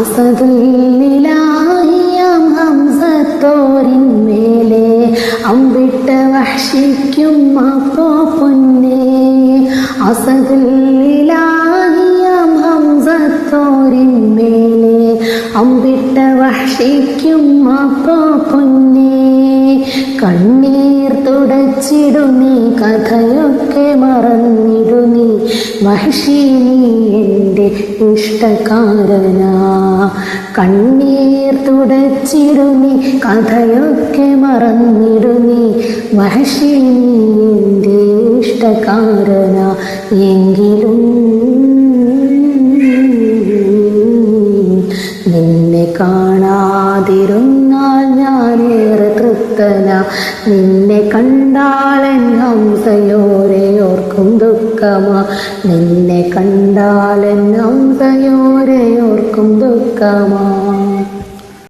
അസതുല്ലിലാഹിയാം ഹംസത്തോരിൻ മേലെ അമ്പിട്ട വഹ്ഷിക്കും അപ്പോ പൊന്നേ. അസതുല്ലിലാഹിയാം ഹംസത്തോരിൻ മേലെ അമ്പിട്ട വഹ്ഷിക്കും അപ്പോ പൊന്നേ. കണ്ണീർ തുടച്ചിടുന്നീ കഥയൊക്കെ മറന്നിടുന്നീ മഹിഷീനി എന്റെ ഇഷ്ടകാരനാ കണ്ണീർ തുടച്ചിരുന്നി കഥയൊക്കെ മറന്നിടുന്നീ മഹർഷി എന്റെ ഇഷ്ടകാരനാ എങ്കിലും നിന്നെ കാണാതിരുന്നാൽ ഞാനേറെ തൃപ്തന. നിന്നെ കണ്ടാലൻ ഹംസയോരെ ഓർക്കും ദുഃഖമാ നിന്നെ കണ്ടാലൻ ഹംസയോരെ ഓർക്കും ദുഃഖമാ